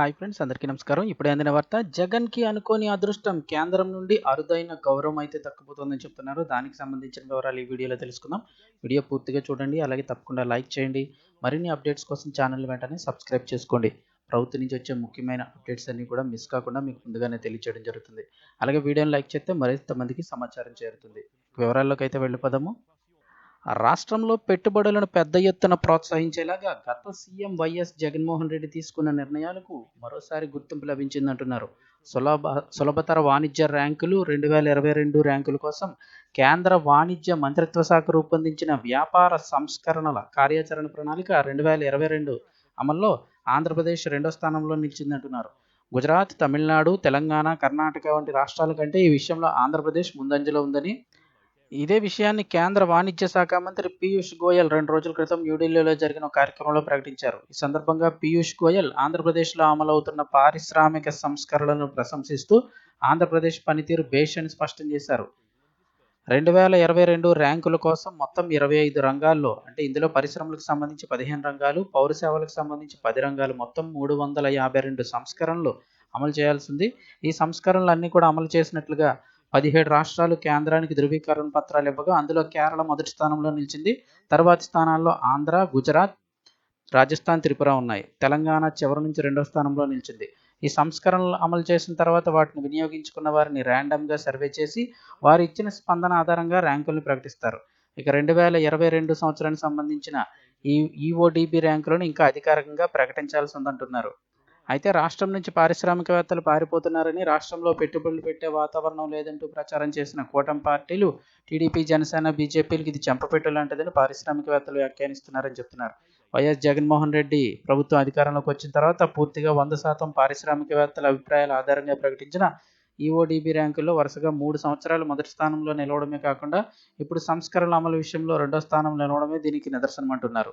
Hi friends అందరికీ నమస్కారం. ఇప్పుడే అందిన వార్త జగన్కి అనుకోని అదృష్టం కేంద్రం నుండి అరుదైన గౌరవం అయితే దక్కబోతోందని చెప్తున్నారు. దానికి సంబంధించిన వివరాలు ఈ వీడియోలో తెలుసుకుందాం. వీడియో పూర్తిగా చూడండి అలాగే తప్పకుండా లైక్ చేయండి. మరిన్ని అప్డేట్స్ కోసం ఛానల్ వెంటనే సబ్స్క్రైబ్ చేసుకోండి. ప్రభుత్వం నుంచి వచ్చే ముఖ్యమైన అప్డేట్స్ అన్ని కూడా మిస్ కాకుండా మీకు ముందుగానే తెలియచేయడం జరుగుతుంది. అలాగే వీడియోని లైక్ చేస్తే మరింత మందికి సమాచారం చేరుతుంది. వివరాల్లోకి అయితే వెళ్ళిపోదాము. రాష్ట్రంలో పెట్టుబడులను పెద్ద ఎత్తున ప్రోత్సహించేలాగా గత సీఎం వైఎస్ జగన్మోహన్ రెడ్డి తీసుకున్న నిర్ణయాలకు మరోసారి గుర్తింపు లభించిందంటున్నారు. సులభ సులభతర వాణిజ్య ర్యాంకులు రెండు వేల ఇరవై రెండు ర్యాంకుల కోసం కేంద్ర వాణిజ్య మంత్రిత్వ శాఖ రూపొందించిన వ్యాపార సంస్కరణల కార్యాచరణ ప్రణాళిక రెండు వేల ఇరవై రెండు అమల్లో ఆంధ్రప్రదేశ్ రెండో స్థానంలో నిలిచిందంటున్నారు. గుజరాత్ తమిళనాడు తెలంగాణ కర్ణాటక వంటి రాష్ట్రాల కంటే ఈ విషయంలో ఆంధ్రప్రదేశ్ ముందంజలో ఉందని ఇదే విషయాన్ని కేంద్ర వాణిజ్య శాఖ మంత్రి పీయూష్ గోయల్ రెండు రోజుల క్రితం న్యూఢిల్లీలో జరిగిన కార్యక్రమంలో ప్రకటించారు. ఈ సందర్భంగా పీయూష్ గోయల్ ఆంధ్రప్రదేశ్లో అమలవుతున్న పారిశ్రామిక సంస్కరణలను ప్రశంసిస్తూ ఆంధ్రప్రదేశ్ పనితీరు బేష్ అని స్పష్టం చేశారు. రెండు వేల ఇరవై రెండు ర్యాంకుల కోసం మొత్తం ఇరవై ఐదు రంగాల్లో అంటే ఇందులో పరిశ్రమలకు సంబంధించి పదిహేను రంగాలు పౌర సేవలకు సంబంధించి పది రంగాలు మొత్తం మూడు వందల యాభై రెండు సంస్కరణలు అమలు చేయాల్సింది ఈ సంస్కరణలు అన్నీ కూడా అమలు చేసినట్లుగా పదిహేడు రాష్ట్రాలు కేంద్రానికి ధృవీకరణ పత్రాలు ఇవ్వగా అందులో కేరళ మొదటి స్థానంలో నిలిచింది. తర్వాతి స్థానాల్లో ఆంధ్ర గుజరాత్ రాజస్థాన్ త్రిపుర ఉన్నాయి. తెలంగాణ చివరి నుంచి రెండో స్థానంలో నిలిచింది. ఈ సంస్కరణలు అమలు చేసిన తర్వాత వాటిని వినియోగించుకున్న వారిని ర్యాండమ్గా సర్వే చేసి వారు ఇచ్చిన స్పందన ఆధారంగా ర్యాంకులను ప్రకటిస్తారు. ఇక రెండు వేల ఇరవై రెండు సంవత్సరానికి సంబంధించిన ఈ ఈఓడిబి ర్యాంకులను ఇంకా అధికారికంగా ప్రకటించాల్సి ఉందంటున్నారు. అయితే రాష్ట్రం నుంచి పారిశ్రామికవేత్తలు పారిపోతున్నారని రాష్ట్రంలో పెట్టుబడులు పెట్టే వాతావరణం లేదంటూ ప్రచారం చేసిన కూటమి పార్టీలు టీడీపీ జనసేన బీజేపీలకు ఇది చెంపపెట్టు లాంటిదని పారిశ్రామికవేత్తలు వ్యాఖ్యానిస్తున్నారని చెప్తున్నారు. వైఎస్ జగన్మోహన్ రెడ్డి ప్రభుత్వం అధికారంలోకి వచ్చిన తర్వాత పూర్తిగా వంద శాతం పారిశ్రామికవేత్తల అభిప్రాయాల ఆధారంగా ప్రకటించిన ఈఓడిబి ర్యాంకుల్లో వరుసగా మూడు సంవత్సరాలు మొదటి స్థానంలో నిలవడమే కాకుండా ఇప్పుడు సంస్కరణల అమలు విషయంలో రెండో స్థానం నిలవడమే దీనికి నిదర్శనం అంటున్నారు